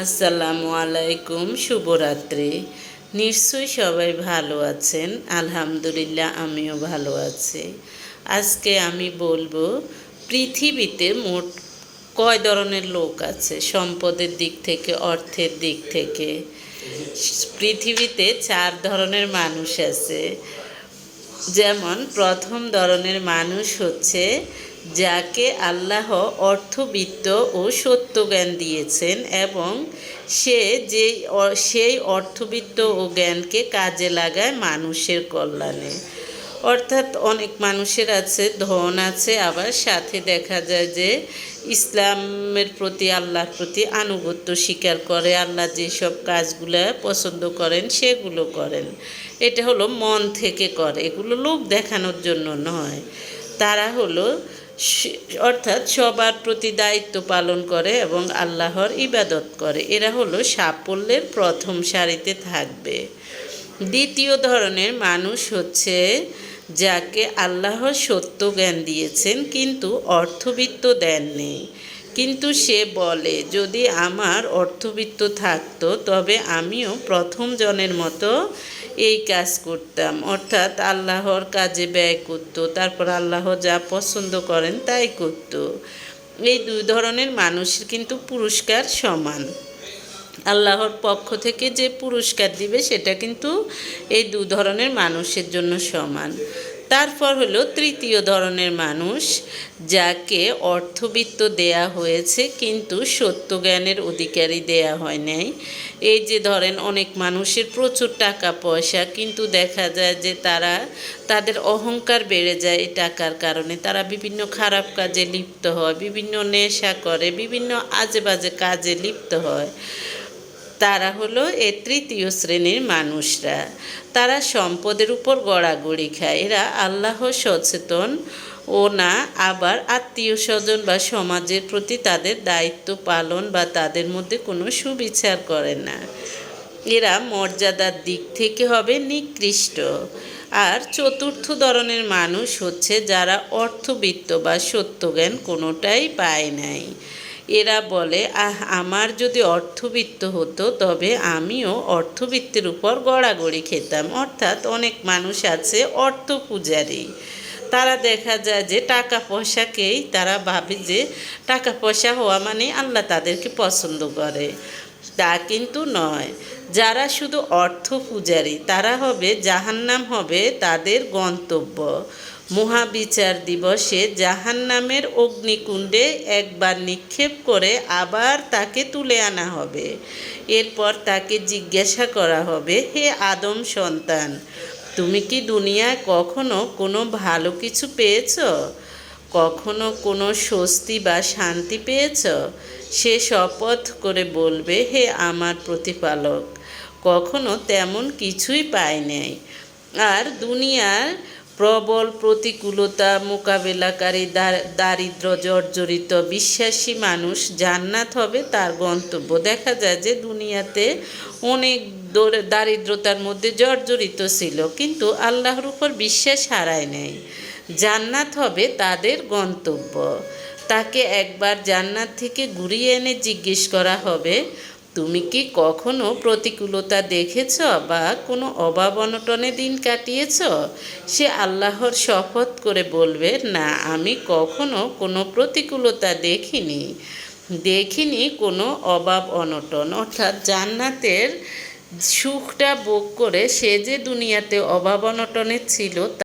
আসসালামু আলাইকুম, শুভরাত্রি। নিশ্চয়ই সবাই ভালো আছেন। আলহামদুলিল্লাহ, আমিও ভালো আছি। আজকে আমি বলব, পৃথিবীতে মোট কয় ধরনের লোক আছে? সম্পদের দিক থেকে, অর্থের দিক থেকে। পৃথিবীতে চার ধরনের মানুষ আছে। যেমন প্রথম ধরনের মানুষ হচ্ছে যাকে আল্লাহ অর্থবিত্ত ও সত্য জ্ঞান দিয়েছেন এবং সে যে সেই অর্থবিত্ত ও জ্ঞানকে কাজে লাগায় মানুষের কল্যাণে। অর্থাৎ অনেক মানুষের আছে, ধন আছে, আবার সাথে দেখা যায় যে ইসলামের প্রতি, আল্লাহর প্রতি আনুগত্য স্বীকার করে, আল্লাহ যেসব কাজগুলো পছন্দ করেন সেগুলো করেন। এটা হলো মন থেকে করে, এগুলো লোক দেখানোর জন্য নয়। তারা হলো অর্থাৎ সবার প্রতি দায়িত্ব পালন করে এবং আল্লাহর ইবাদত করে। এরা হলো সাফল্যের প্রথম সারিতে থাকবে। দ্বিতীয় ধরনের মানুষ হচ্ছে যাকে আল্লাহ সত্য জ্ঞান দিয়েছেন, কিন্তু অর্থবিত্ত দেননি কিন্তু সে বলে, যদি আমার অর্থবিত্ত থাকতো, তবে আমিও প্রথম জনের মতো এই কাজ করতাম। অর্থাৎ আল্লাহর কাজে ব্যয় করত, তারপর আল্লাহ যা পছন্দ করেন তাই করত। এই দুই ধরনের মানুষের কিন্তু পুরস্কার সমান। আল্লাহর পক্ষ থেকে যে পুরস্কার দিবে, সেটা কিন্তু এই দু ধরনের মানুষের জন্য সমান। তারপর হলো তৃতীয় ধরনের মানুষ, যাকে অর্থবিত্ত দেয়া হয়েছে, কিন্তু সত্য জ্ঞানের অধিকারী দেয়া হয় নাই। এই যে ধরেন, অনেক মানুষের প্রচুর টাকা পয়সা কিন্তু দেখা যায় যে তারা, তাদের অহংকার বেড়ে যায় এই টাকার কারণে। তারা বিভিন্ন খারাপ কাজে লিপ্ত হয়, বিভিন্ন নেশা করে, বিভিন্ন আজে বাজে কাজে লিপ্ত হয়। তারা হলো এ তৃতীয় শ্রেণির মানুষরা। তারা সম্পদের উপর গড়াগড়ি খায়। এরা আল্লাহ সচেতন ও না আবার আত্মীয় স্বজন বা সমাজের প্রতি তাদের দায়িত্ব পালন বা তাদের মধ্যে কোনো সুবিচার করে না। এরা মর্যাদার দিক থেকে হবে নিকৃষ্ট। আর চতুর্থ ধরনের মানুষ হচ্ছে যারা অর্থবিত্ত বা সত্যজ্ঞান কোনোটাই পায় নাই। এরা বলে, আহ, আমার যদি অর্থবিত্ত হতো, তবে আমিও অর্থবিত্তের উপর গড়াগড়ি খেতাম। অর্থাৎ অনেক মানুষ আছে অর্থ পূজারী তারা দেখা যায় যে টাকা পয়সাকেই তারা ভাবে যে টাকা পয়সা হওয়া মানে আল্লাহ তাদেরকে পছন্দ করে। তা কিন্তু নয়। যারা শুধু অর্থ পূজারী, তারা হবে জাহান্নাম হবে তাদের গন্তব্য। মহাবিচার দিবসে জাহান্নামের অগ্নিকুণ্ডে একবার নিক্ষেপ করে আবার তাকে তুলে আনা হবে। এরপর তাকে জিজ্ঞাসা করা হবে, হে আদম সন্তান, তুমি কি দুনিয়ায় কখনো কোনো ভালো কিছু পেয়েছ? কখনো কোনো স্বস্তি বা শান্তি পেয়েছ? সে শপথ করে বলবে, হে আমার প্রতিপালক, কখনো তেমন কিছুই পায় নাই। আর দুনিয়ার প্রবল প্রতিকূলতা, মোকাবেলাকারী দারিদ্র, জর্জরিত, বিশ্বাসী মানুষ জান্নাত হবে তার গন্তব্য। দেখা যায় যে দুনিয়াতে অনেক দারিদ্রতার মধ্যে জর্জরিত ছিল, কিন্তু আল্লাহর উপর বিশ্বাস হারায় নেয় জান্নাত হবে তাদের গন্তব্য। তাকে একবার জান্নাত থেকে ঘুরিয়ে এনে জিজ্ঞেস করা হবে, তুমি কি কখনো প্রতিকূলতা দেখেছ বা কোনো অভাব অনটনে দিন কাটিয়েছ? সে আল্লাহর শপথ করে বলবে, না, আমি কখনো কোনো প্রতিকূলতা দেখিনি। দেখিনি কোনো অভাব অনটন। অর্থাৎ জান্নাতের সুখটা ভোগ করে সে যে দুনিয়াতে অভাব অনটনে ছিল